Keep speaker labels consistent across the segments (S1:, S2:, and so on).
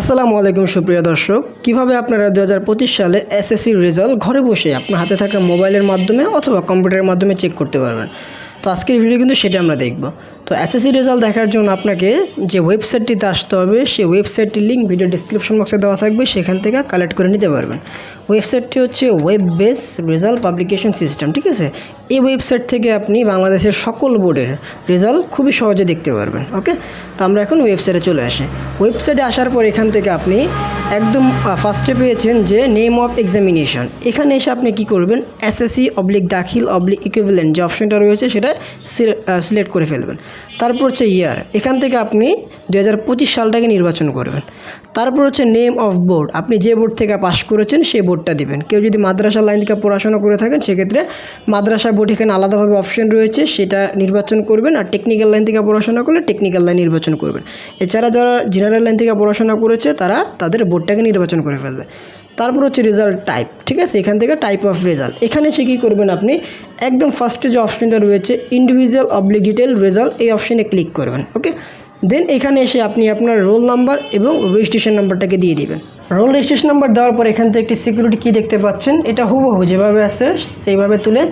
S1: আসসালামু আলাইকুম, সুপ্রিয় দর্শক। কীভাবে আপনারা দু হাজার পঁচিশ সালে এসএসসির রেজাল্ট ঘরে বসে আপনার হাতে থাকা মোবাইলের মাধ্যমে অথবা কম্পিউটারের মাধ্যমে চেক করতে পারবেন? তো আজকের ভিডিও কিন্তু সেটা আমরা দেখব। তো এসএসসি রেজাল্ট দেখার জন্য আপনাকে যে ওয়েবসাইটটিতে আসতে হবে, সেই ওয়েবসাইটটির লিঙ্ক ভিডিও ডিসক্রিপশন বক্সে দেওয়া থাকবে, সেখান থেকে কালেক্ট করে নিতে পারবেন। ওয়েবসাইটটি হচ্ছে web base result publication system ঠিক আছে? এই ওয়েবসাইট থেকে আপনি বাংলাদেশের সকল বোর্ডের রেজাল্ট খুবই সহজে দেখতে পারবেন ওকে তো আমরা এখন ওয়েবসাইটে চলে আসি। ওয়েবসাইটে আসার পর এখান থেকে আপনি একদম ফার্স্টে পেয়েছেন যে নেম অফ এক্সামিনেশন এখানে এসে আপনি কি করবেন? SSC oblique Dakhil oblique equivalent যে অপশনটা রয়েছে সেটা সিলেক্ট করে ফেলবেন। তারপর হচ্ছে ইয়ার এখান থেকে আপনি দু হাজার পঁচিশ সালটাকে নির্বাচন করবেন। তারপর হচ্ছে নেম অফ বোর্ড আপনি যে বোর্ড থেকে পাশ করেছেন সেই বোর্ডটা দিবেন। কেউ যদি মাদ্রাসা লাইন থেকে পড়াশোনা করে থাকেন, সেক্ষেত্রে মাদ্রাসা বোর্ড এখানে আলাদাভাবে অপশন রয়েছে, সেটা নির্বাচন করবেন। আর টেকনিক্যাল লাইন থেকে পড়াশোনা করলে টেকনিক্যাল লাইন নির্বাচন করবেন। এছাড়া যারা জেনারেল লাইন থেকে পড়াশোনা করেছে, তারা তাদের বোর্ডটাকে নির্বাচন করে ফেলবে। তারপর হচ্ছে রেজাল্ট টাইপ ঠিক আছে? এখান থেকে টাইপ অফ রেজাল্ট এখানে সে কী করবেন আপনি? একদম ফার্স্টে যে অপশনটা রয়েছে ইন্ডিভিজুয়াল অবলিক ডিটেল রেজাল্ট এই অপশনে ক্লিক করবেন ওকে দেন এখানে এসে আপনি আপনার রোল নাম্বার এবং রেজিস্ট্রেশন নাম্বারটাকে দিয়ে দিবেন। রোল রেজিস্ট্রেশন নাম্বার দেওয়ার পর এখান থেকে একটি সিকিউরিটি কি দেখতে পাচ্ছেন। এটা হুবহু যেভাবে আছে, সেইভাবে তুলে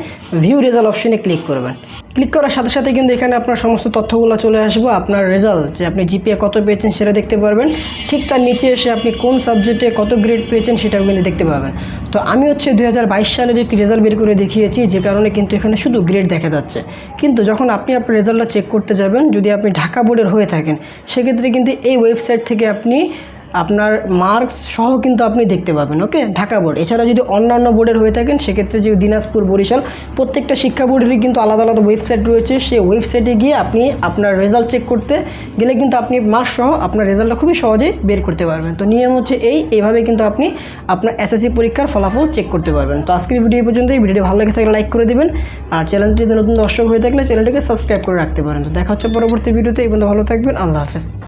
S1: ভিউ রেজাল্ট অপশনে ক্লিক করবেন। ক্লিক করার সাথে সাথে কিন্তু এখানে আপনার সমস্ত তথ্যগুলো চলে আসবে। আপনার রেজাল্ট যে আপনি জিপিএ কত পেয়েছেন সেটা দেখতে পারবেন। ঠিক তার নিচে এসে আপনি কোন সাবজেক্টে কত গ্রেড পেয়েছেন সেটাও কিন্তু দেখতে পাবেন। তো আমি হচ্ছে দু হাজার বাইশ সালের একটি রেজাল্ট বের করে দেখিয়েছি, যে কারণে কিন্তু এখানে শুধু গ্রেড দেখা যাচ্ছে। কিন্তু যখন আপনি আপনার রেজাল্টটা চেক করতে যাবেন, যদি আপনি ঢাকা বোর্ডের হয়ে থাকেন, সেক্ষেত্রে কিন্তু এই ওয়েবসাইট থেকে আপনি আপনার মার্কস সহ কিন্তু আপনি দেখতে পাবেন ওকে ঢাকা বোর্ড। এছাড়া যদি অন্যান্য বোর্ডের হয়ে থাকেন, সেক্ষেত্রে যে দিনাজপুর বরিশাল, প্রত্যেকটা শিক্ষা বোর্ডেরই কিন্তু আলাদা আলাদা ওয়েবসাইট রয়েছে। সেই ওয়েবসাইটে গিয়ে আপনি আপনার রেজাল্ট চেক করতে গেলে কিন্তু আপনি মার্কস সহ আপনার রেজাল্টটা খুবই সহজেই বের করতে পারবেন। তো নিয়ম হচ্ছে এই এইভাবে কিন্তু আপনি আপনার এসএসসি পরীক্ষার ফলাফল চেক করতে পারবেন। তো আজকের ভিডিও পর্যন্ত এই ভিডিওটি ভালো লেগে থাকলে লাইক করে দেবেন। আর চ্যানেলটিতে নতুন দর্শক হয়ে থাকলে চ্যানেলটিকে সাবস্ক্রাইব করে রাখতে পারেন। তো দেখা হচ্ছে পরবর্তী ভিডিওতে এই পর্যন্ত ভালো থাকবেন। আল্লাহ হাফেজ।